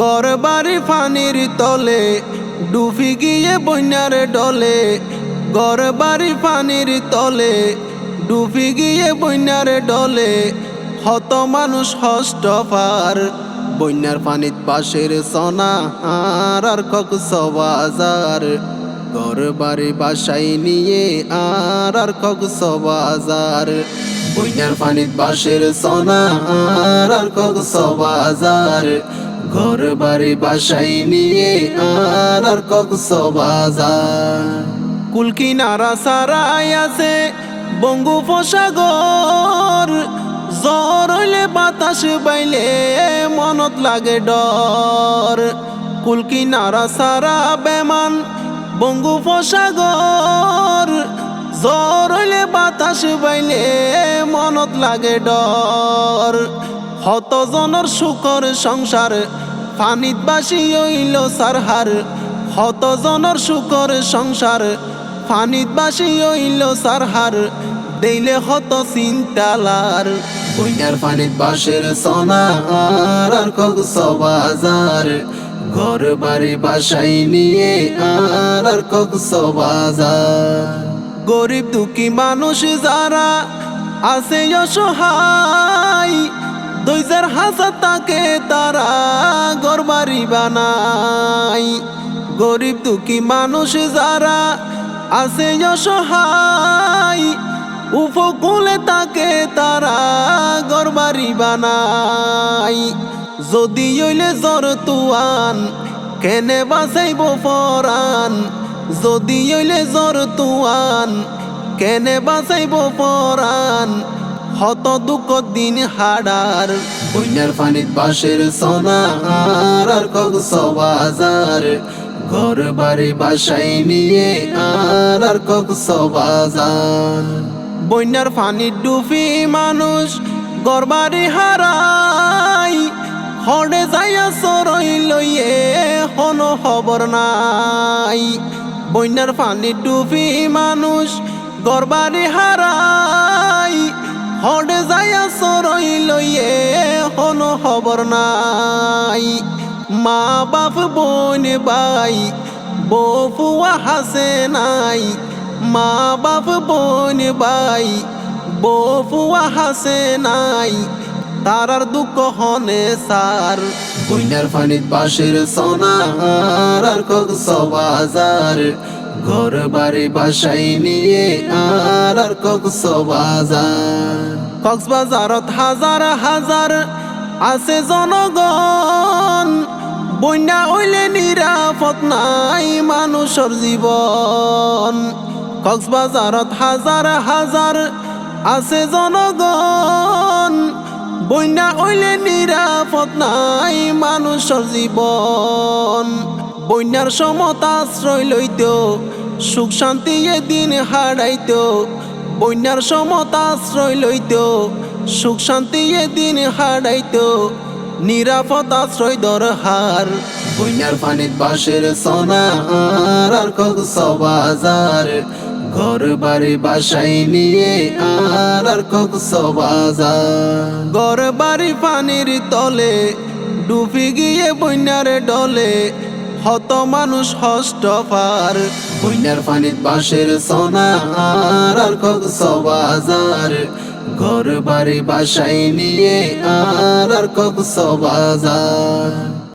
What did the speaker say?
গর বাড়ি ফানির তলে, ডুবি গিয়ে বন্যার ডলে। গর বাড়ি ফানির তলে, ডুবি গিয়ে বন্যার ডলে। হত মানুষ হষ্ট পার, বন্যার পানিত পাশের সোনা আর আর ককস বাজার। ঘর বাড়ি বাসাই নিয়ে আর আর ককস বাজার। বন্যার পানিত বাসের সোনা আর আর ককস বাজার। ঘর বাড়ি বাসাই নিয়ে আর বাজার কুলকি নারা সারাই আছে বঙ্গোপসাগর। জ্বর হইলে বাতাস বাইলে মনত লাগে ডর। কুলকি নারা সারা বেমান বঙ্গোপসাগর। জ্বর হইলে বাতাস বাইলে মনত লাগে ডর। হত জনের সুখর সংসার ফানিত বাসি হইল সারহার। হত জনের সুখর সংসার ফানিত বাসি হইল সারহার। দেইলে হত চিন্তালার। বইনার ফানিত বাসের সোনা আর আর কগস বাজার ঘর, বাড়ি, বাসাই নিয়ে আর আর কগস বাজার গরিব দুঃখী মানুষ যারা আছে অসহায় দুইজার হাজার তাকে তারা গরবারি বানাই গরিব দুঃখী মানুষ যারা আছে অসহায়, উপকূলে তাকে তারা গরবারি বানাই যদি হইলে জ্বর তুয়ান, কেনে বাঁচাইব পরাণ যদি হইলে জ্বর তুয়ান, কেনে বাঁচাইব পরাণ হত দুঃখ দিন হাডার বন্যার পানিত বাসের সোনা আর কগস বাজার ঘর, বাড়ি, বাসাই নিয়ে আর আর কগস বাজার বন্যার পানির ডুবি মানুষ গরবারি হারাই। হড়ে যাইয়া সরই লইয়ে হন খবর নাই। বন্যার পানির ডুবি মানুষ গরবারি হারাই। খবর নাই। মা বাপ, বোন বাই বপুয়া হাসে নাই। মা বাপ, বোন বাই বপুয়া হাসে নাই। তারার দুঃখ হনে সার। বইনার ফানিত বাসের সোনা আর আর কগস বাজার ঘর, বাড়ি, বাসাই নিয়ে আর আর কগস বাজার কক্সবাজারত হাজার হাজার আছে জনগণ, বন্যা হইলে নিরাপদ নাই মানুষের জীবন কক্সবাজারত হাজার হাজার আছে জনগণ, বন্যা হইলে নিরাপদ নাই মানুষের জীবন বন্যার সমতা আশ্রয় লইতো সুখ শান্তি এদিন হারাইতো বন্যার সমতা আশ্রয় লইতো সুখ শান্তি এদিন হারাইতো নিরাপদ আশ্রয় দরহার। বন্যার পানিত বাসের সোনা আর আর কগস বাজার ঘর বাড়ি বাসাই নিয়ে আর আর কগস বাজার ঘর বাড়ি পানির তলে ডুবি গিয়ে বন্যার ডলে হত মানুষ হষ্ট পার। বন্যার পানিত বাসের সোনা আর কগস বাজার ঘর বাড়ি বাসায় নিয়ে আর আর বাজার